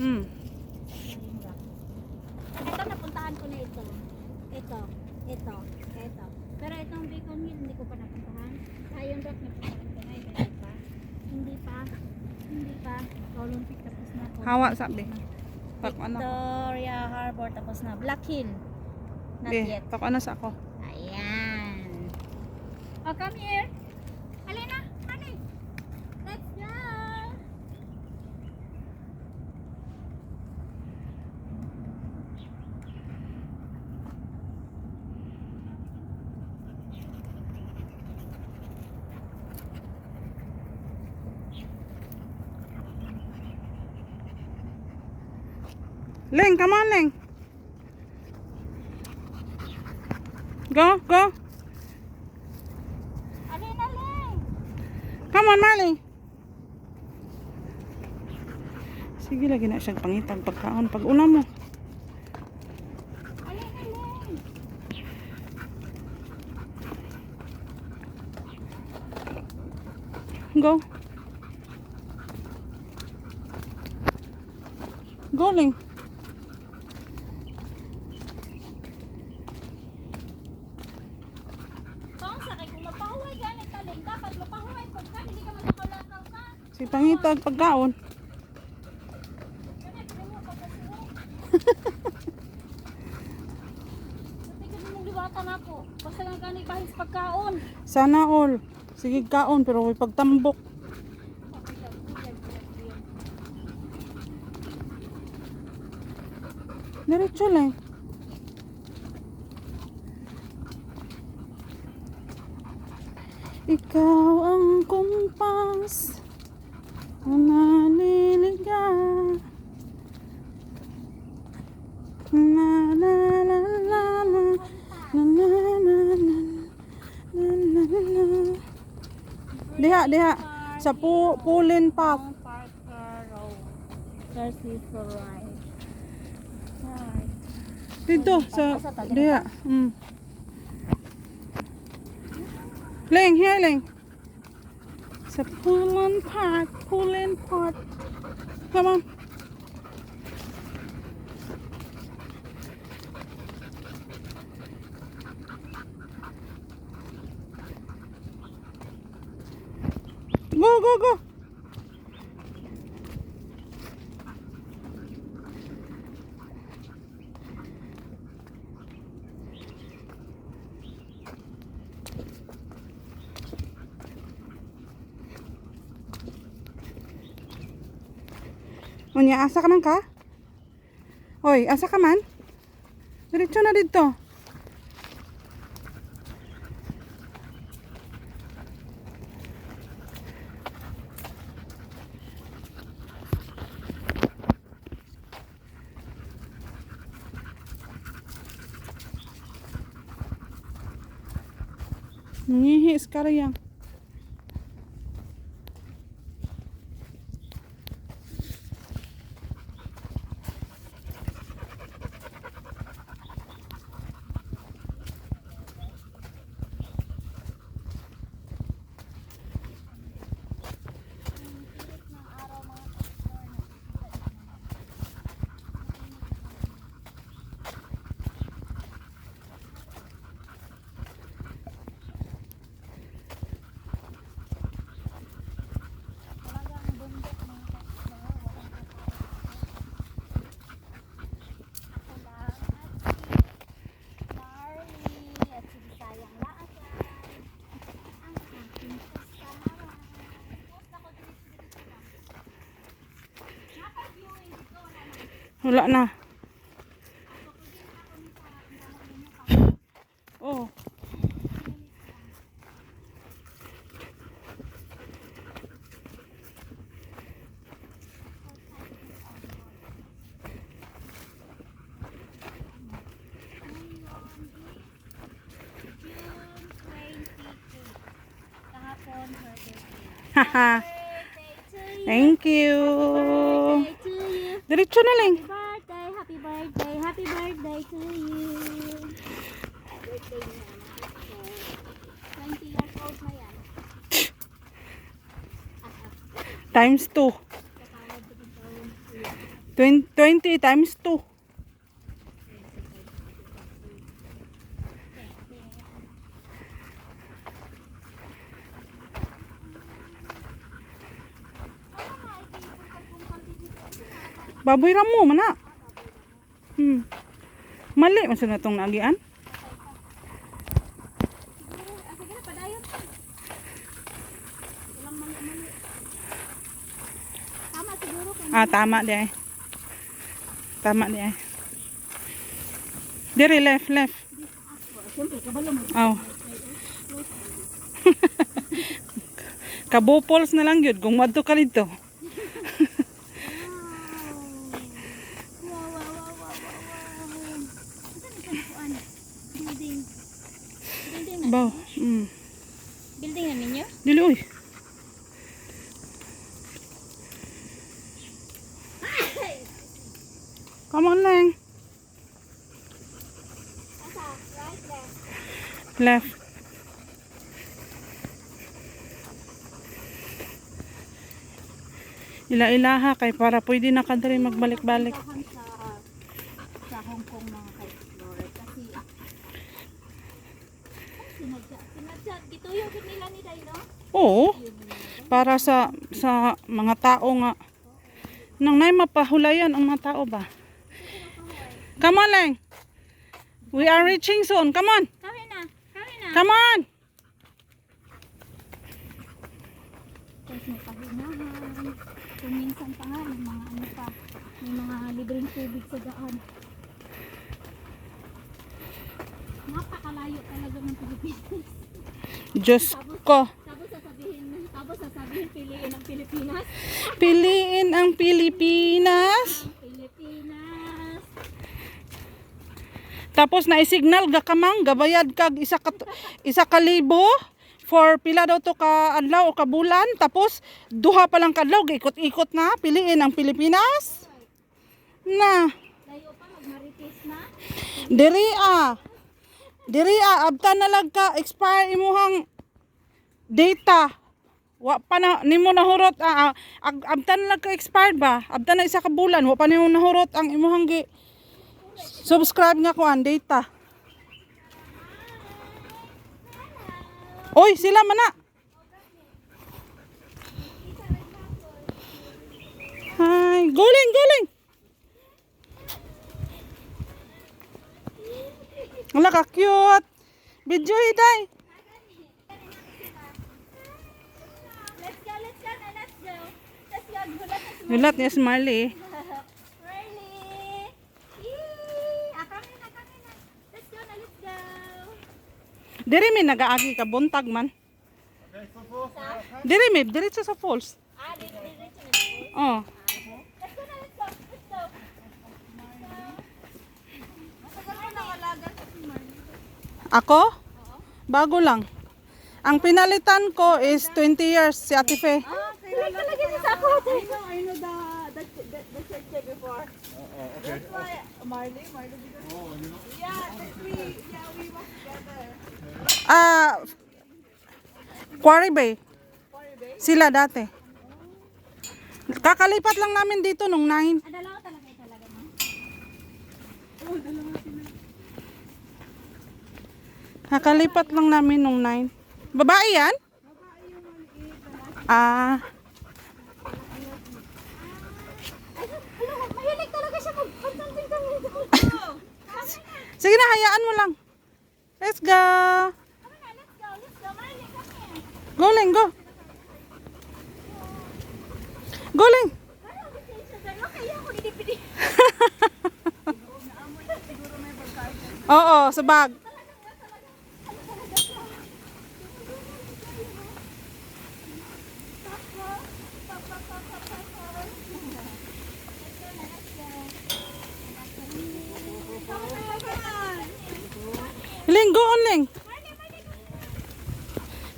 Hmm. Ito, napuntahan ko na ito. Ito. Ito. Ito. Pero itong Beacon Hill, hindi ko pa napuntahan. Lion Rock, napuntahan ko na. Hindi pa. Hindi pa. Hindi pa. Olympic tapos na po. Hawa sabi. Victoria Harbor tapos na. Black Hill. Not Be, yet. pak ano sa ako. Oh, come here. Alina, honey. Let's go. Ling come on, Ling Go, go. my money. Sige, lagi na siyang pangitag pagkaon. Pag ulam mo. Go. Go, Ling. Mong liwatan ako. Basta pagkaon. Sana all. Sige kaon pero may pagtambok. Diretso lang. Ikaw ang kumpas na naliliga. Na na na na na na na na na na na na Diha, diha. Sa pu Pulin Park. Dito, sa, diha. Mm. Leng, here, Leng. Se pullin' part, pullin' part. Come on. Go, go, go. Unya, asa ka man ka? Hoy, asa ka man? Diretso na dito. Nangihis ka rin. Talagang Wala na. Oh. Haha. Thank you. Diretso na lang birthday to you. Birthday niya. So, 20 years old na yan. times 2. 20, 20 times 2. Baboy ramo mana? Hmm. Mali na itong nagian. Ah. Tama di ay. Tama di ay. Dire left, left. Oh. Kabupols na lang yun kung madto ka dito. Wow, wow, wow, wow, wow, wow. Saan ito nakuan? Building. Building na. Baw. Mm. Building na ninyo? Dili uy. Come on lang. Asa? Right, left. Ila-ilaha kay para pwede na kadiri magbalik-balik. Sa Hong Kong mga ka-explorer kasi sinadya, sinadya, gituyo gid nila ni Day, no? Oo. Para sa sa mga tao nga nang nay mapahulayan ang mga tao ba. Come on lang. We are reaching soon. Come on. Kami na, kami na. Come on. Tapos may pahinahan. Kung minsan pa nga, may mga ano pa, may mga libreng tubig sa daan. Napakalayo talaga ng Pilipinas. Diyos ko. Tapos sasabihin, tapos sasabihin piliin ang Pilipinas. Piliin. Ang Pilipinas. Tapos na signal ga kamang gabayad kag isa ka isa ka libo for pila daw to ka adlaw o ka bulan tapos duha pa lang kadlaw ikot-ikot na piliin ang Pilipinas. Na, diri ah. Diri ah abta na lang ka expire imuhang data. Wa pa na nimo nahurot ah, ah abta na lang ka expired ba? Abta na isa ka bulan wa pa nimo nahurot ang imuhang gi subscribe nga kuan data. Oy, sila man na. Hi, guling, guling. Wala ka cute. Video hiday. Let's go, let's go, let's go. Let's go, gulat na si Nulat niya si Marley. Riley. Yee! Ah, kami na, kami na. Let's go na, let's go. Diri mi nagaagi ka buntag man. Diri mi diretso sa falls. Ah. Oh. Go na, si Marley. Ako? Bago lang. Ang pinalitan ko is 20 years si Ate Fe. Ah, kailan ka lagi sa ako. I know, I know the the the, the church before. That's why Marley, Marley. Because, oh, you know. Yeah, that we yeah we was together. Ah, Quarry Bay. Sila dati. Kakalipat lang namin dito nung 9. Ah, dalawa talaga talaga, no? Kakalipat lang namin nung 9. Babae yan? Ah, Ano, mahilig talaga siya mag-consulting kami. sige na, hayaan mo lang. Let's go. Kami na, let's go, let's go. Marley, kami. Go, Ling, go. Go, nilipidi. Oo, sa bag.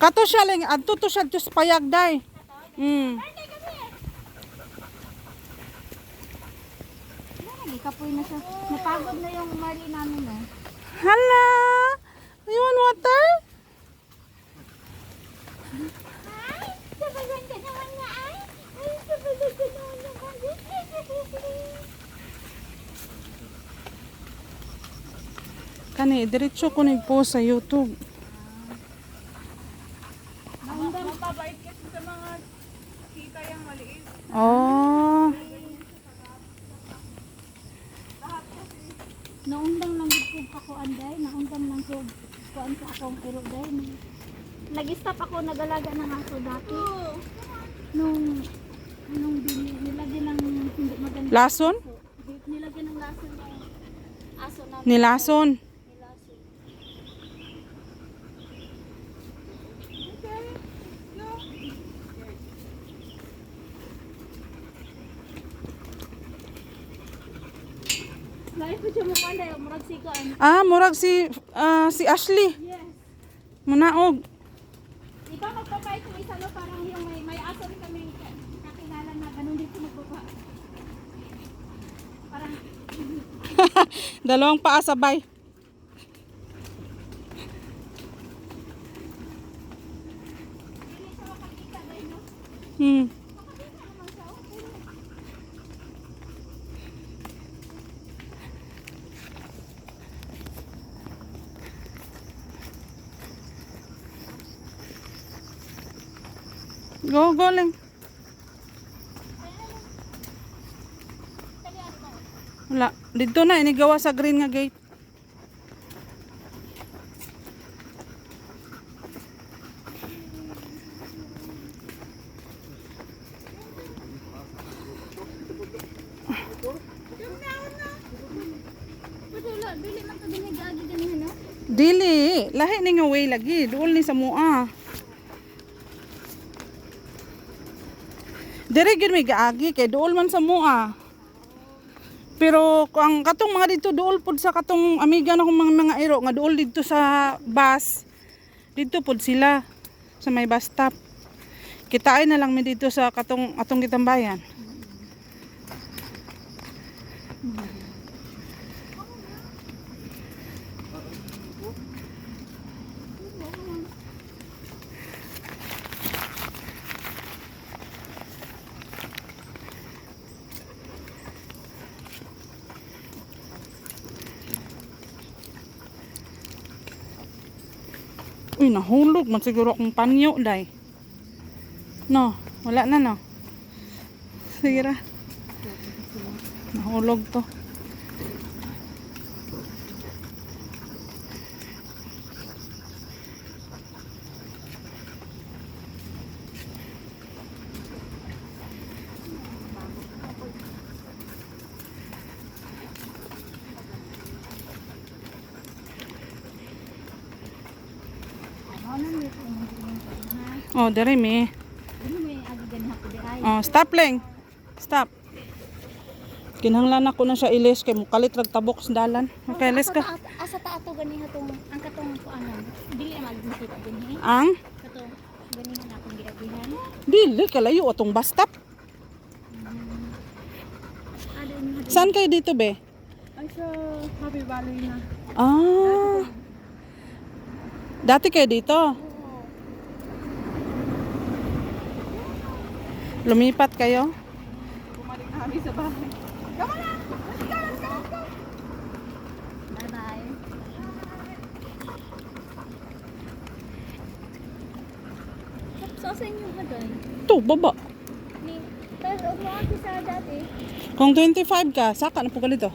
Kato siya ling adto to siya tus payag day. Mm. Lagi kapoy na siya. Napagod na yung mali namin eh. Hala! You want water? Kani, diretso ko ni po sa YouTube. Oh. naundang lang gud ko ako anday, naundang lang ko kuan sa akong ero day. Nag-stop ako nagalaga ng aso dati. Nung nung bili nilagyan ng hindi maganda. Lason? Nilagyan ng lason ng aso na Nilason. nilason. Lain ko siya mo sikaan. Ah, murag si ah, si Ashley. Yes. Munaog. Ikaw magpapait ng isa no, parang yung may, may aso rin kami kakilala na ganun din siya magpapa. Parang, Dalawang paa sabay. Hmm. Makakita naman siya, oh, pero Go, go lang. kaya ano, Wala. Dito na, inigawa sa green nga gate. Dili lahi ni nga way lagi. Duol ni sa mua. Dire gid may gaagi kay duol man sa mua. Pero kung katong mga dito duol pud sa katong amiga na kong mga mga iro nga duol dito sa bus. Dito pud sila sa may bus stop. Kitain na lang mi dito sa katong atong gitambayan. Nahulog man siguro akong panyo, day. No, wala na, no. Sige ra. Nahulog to. Ano na nito mo ha. Oh, dire mi. Oh, stop lang. Stop. Kinahanglan ako na siya ilis kay mukalit rag tabok sa dalan. Okay, let's go. Asa ta- ato gani hatong ang katong kuanan. Dili ang magdikita dinhi. Ang Katong gani na akong giagihan. dili kalayo atong bus stop. Ni Saan kayo dito, be? Ay, sa Happy Valley na. Ah. Dati kayo dito. Lumipat kayo? Bumalik na kami sa bahay. Come on! Let's go, let's go, let's go! Bye bye. So sa inyo haday. To, baba. Ni pero mo ako sa dati. Kung 25 ka, saka na po ka dito.